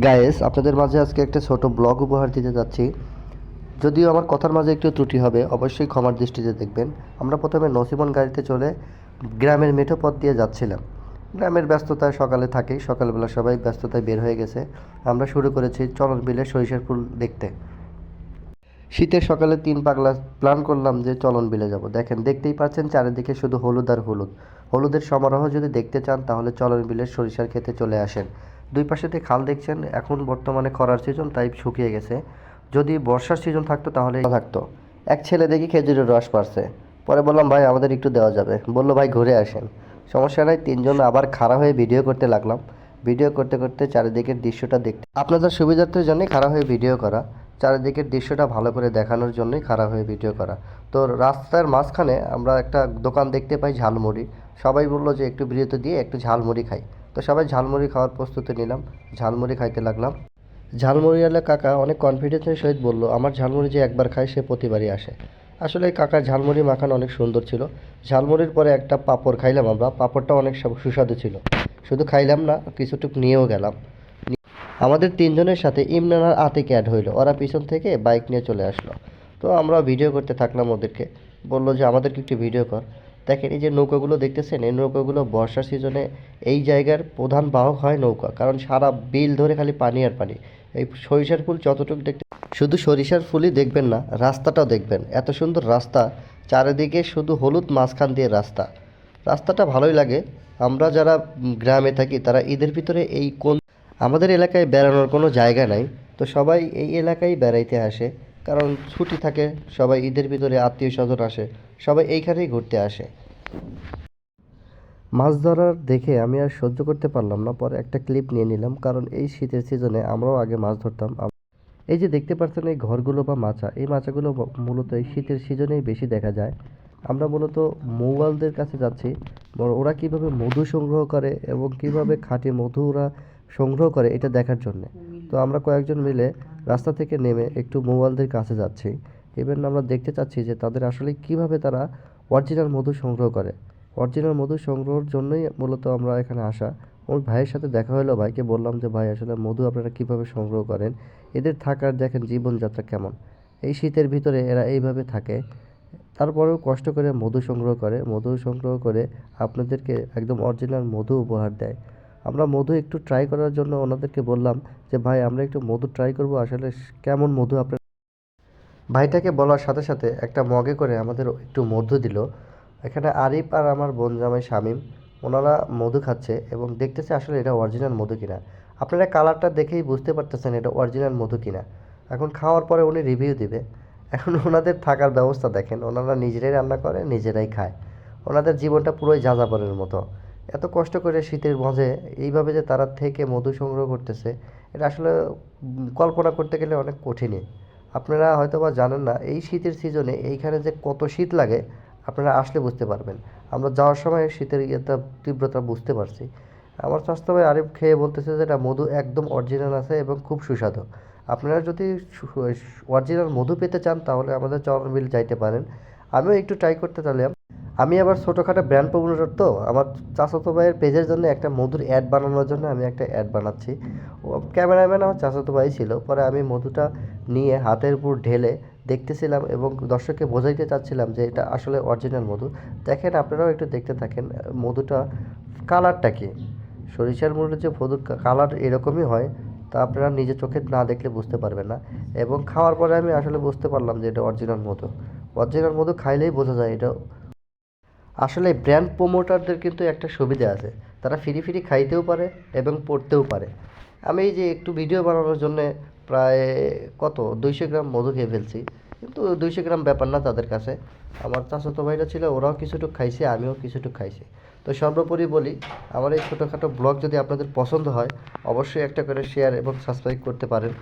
Guys আপনাদের মাঝে আজকে একটা ছোট ব্লগ উপহার দিতে যাচ্ছি। যদিও আমার কথার মাঝে একটু ত্রুটি হবে, অবশ্যই ক্ষমার দৃষ্টিতে দেখবেন। আমরা প্রথমে নসিবন গাড়িতে চলে গ্রামের মেঠো পথ দিয়ে যাচ্ছিলাম। গ্রামের ব্যস্ততায় সকালে থাকেই সকালবেলা সবাই ব্যস্ততায় বের হয়ে গেছে। আমরা শুরু করেছি চলন বিলে সরিষার ফুল দেখতে। শীতের সকালে তিন পাগলা প্ল্যান করলাম যে চলন বিলে যাব। দেখেন, দেখতেই পাচ্ছেন চারিদিকে শুধু হলুদ আর হলুদ। হলুদের সমারোহ যদি দেখতে চান, তাহলে চলন বিলের সরিষার খেতে চলে আসেন। দুই পাশেতে খাল দেখছেন, এখন বর্তমানে খরার সিজন তাই শুকিয়ে গেছে। যদি বর্ষার সিজন থাকতো তাহলে থাকতো। এক ছেলে দেখি খেজুরের রস পারছে পরে বললাম, ভাই, আমাদের একটু দেওয়া যাবে। বলল, ভাই, ঘুরে আসেন। সমস্যা নাই, তিনজন আবার খাড়া হয়ে ভিডিও করতে লাগলাম। ভিডিও করতে করতে চারিদিকের দৃশ্যটা দেখতে আপনাদের সুবিধার্থের জন্যই খাড়া হয়ে ভিডিও করা। চারিদিকের দৃশ্যটা ভালো করে দেখানোর জন্যই খাড়া হয়ে ভিডিও করা। তো রাস্তার মাঝখানে আমরা একটা দোকান দেখতে পাই ঝালমুড়ি। সবাই বলল যে, একটু বিরতি দিয়ে একটু ঝালমুড়ি খাই। তো সবাই ঝালমুড়ি খাওয়ার প্রস্তুতি নিলাম। ঝালমুড়ি খাইতে লাগলাম। ঝালমুড়িওয়ালা কাকা অনেক কনফিডেন্সের সহিত বলল, আমার ঝালমুড়ি যে একবার খায়, সে প্রতিবারই আসে। আসলে এই কাকার ঝালমুড়ি মাখানো অনেক সুন্দর ছিল। ঝালমুড়ির পরে একটা পাঁপড় খাইলাম আমরা। পাঁপড়টা অনেক সুস্বাদু ছিল। শুধু খাইলাম না, কিছুটুক নিয়েও গেলাম। আমাদের তিনজনের সাথে ইমরান আর আতিক অ্যাড হইল। ওরা পিছন থেকে বাইক নিয়ে চলে আসলো। তো আমরা ভিডিও করতে থাকলাম ওদেরকে। বলল যে, আমাদেরকে একটু ভিডিও কর। দেখেন, এই যে নৌকাগুলো দেখতেছেন, এই নৌকাগুলো বর্ষার সিজনে এই জায়গার প্রধান বাহক হয় নৌকা, কারণ সারা বিল ধরে খালি পানি আর পানি। এই সরিষার ফুল যতটুকু দেখতে শুধু সরিষার ফুলই দেখবেন না, রাস্তাটাও দেখবেন। এত সুন্দর রাস্তা, চারিদিকে শুধু হলুদ মাঝখান দিয়ে রাস্তা। রাস্তাটা ভালোই লাগে। আমরা যারা গ্রামে থাকি, তারা ঈদের ভিতরে এই কোন আমাদের এলাকায় বেড়ানোর কোনো জায়গা নাই, তো সবাই এই এলাকায় বেড়াইতে আসে। কারণ ছুটি থাকে, সবাই ঈদের ভিতরে আত্মীয় স্বজন আসে, সবাই এইখানেই ঘুরতে আসে। মাছ ধরার দেখে আমি আর সহ্য করতে পারলাম না, পরে একটা ক্লিপ নিয়ে নিলাম, কারণ এই শীতের সিজনে আমরাও আগে মাছ ধরতাম। এই যে দেখতে পাচ্ছেন এই ঘরগুলো বা মাচা এই মাচাগুলো মূলত এই শীতের সিজনেই বেশি দেখা যায়। আমরা মূলত মৌয়ালদের কাছে যাচ্ছি ওরা কীভাবে মধু সংগ্রহ করে এবং কীভাবে খাঁটি মধু ওরা সংগ্রহ করে এটা দেখার জন্যে। তো আমরা কয়েকজন মিলে রাস্তা থেকে নেমে একটু মোবাইলদের কাছে যাচ্ছি। ইভেন আমরা দেখতে চাচ্ছি যে তাদের আসলে কীভাবে তারা অরিজিনাল মধু সংগ্রহ করে। অরিজিনাল মধু সংগ্রহের জন্যই মূলত আমরা এখানে আসা। ওর ভাইয়ের সাথে দেখা হলো, ভাইকে বললাম যে, ভাই, আসলে মধু আপনারা কীভাবে সংগ্রহ করেন? এদের থাকার দেখেন জীবনযাত্রা কেমন? এই শীতের ভিতরে এরা এইভাবে থাকে। তারপরেও কষ্ট করে মধু সংগ্রহ করে। মধু সংগ্রহ করে আপনাদেরকে একদম অরিজিনাল মধু উপহার দেয়। আমরা মধু একটু ট্রাই করার জন্য ওনাদেরকে বললাম যে, ভাই, আমরা একটু মধু ট্রাই করব। আসলে কেমন মধু আপনার ভাইটাকে বলার সাথে সাথে একটা মগে করে আমাদের একটু মধু দিল। এখানে আরিফ আর আমার বোন জামাই শামিম, ওনারা মধু খাচ্ছে এবং দেখতেছে আসলে এটা অরিজিনাল মধু কিনা। আপনারা কালারটা দেখেই বুঝতে পারতেছেন এটা অরিজিনাল মধু কিনা। এখন খাওয়ার পরে উনি রিভিউ দিবে। এখন ওনাদের থাকার ব্যবস্থা দেখেন। ওনারা নিজেরাই রান্না করে, নিজেরাই খায়। ওনাদের জীবনটা পুরোই যাযাবরের মতো। এত কষ্ট করে শীতের মাঝে এইভাবে যে তারা থেকে মধু সংগ্রহ করতেছে, এটা আসলে কল্পনা করতে গেলে অনেক কঠিনই। আপনারা হয়তো বা জানেন না, এই শীতের সিজনে এইখানে যে কত শীত লাগে, আপনারা আসলে বুঝতে পারবেন। আমরা যাওয়ার সময় শীতের ইয়েটা, তীব্রতা বুঝতে পারছি। আমার স্বাস্থ্য ভাই আরিফ খেয়ে বলতেছে যে, এটা মধু একদম অরিজিনাল আছে এবং খুব সুস্বাদু। আপনারা যদি অরিজিনাল মধু পেতে চান, তাহলে আমাদের চরণ বিল যাইতে পারেন। আমিও একটু ট্রাই করতে চাইলাম। আমি আবার ছোটোখাটো ব্র্যান্ড প্রমোটার তো, আমার চাচাতো ভাইয়ের পেজের জন্য একটা মধুর অ্যাড বানানোর জন্য আমি একটা অ্যাড বানাচ্ছি। ক্যামেরাম্যান আমার চাচাতো ভাই ছিল, পরে আমি মধুটা নিয়ে হাতের উপর ঢেলে দেখতেছিলাম এবং দর্শককে বোঝাইতে চাচ্ছিলাম যে এটা আসলে অরিজিনাল মধু। দেখেন আপনারাও একটু দেখতে থাকেন, মধুটা কালারটা কি? সরিষার মধুর যে মধুর কালার এরকমই হয়, তা আপনারা নিজে চোখে না দেখলে বুঝতে পারবেন না। এবং খাওয়ার পরে আমি আসলে বুঝতে পারলাম যে এটা অরিজিনাল মধু। অরিজিনাল মধু খাইলেই বোঝা যায় এটা আসলে ব্র্যান্ড প্রোমোটারদের কিন্তু একটা সুবিধা আছে। তারা ফ্রি ফ্রি খাইতেও পারে এবং পড়তেও পারে। আমি এই যে একটু ভিডিও বানানোর জন্য প্রায় কত? দুইশো গ্রাম মধু খেয়ে ফেলছি। কিন্তু দুইশো গ্রাম ব্যাপার না তাদের কাছে। আমার চাচাতো ভাইরা ছিল, ওরাও কিছুটুকু খাইছে, আমিও কিছুটুকু খাইছি। তো সর্বোপরি বলি, আমার এই ছোটোখাটো ব্লগ যদি আপনাদের পছন্দ হয়, অবশ্যই একটা করে শেয়ার এবং সাবস্ক্রাইব করতে পারেন।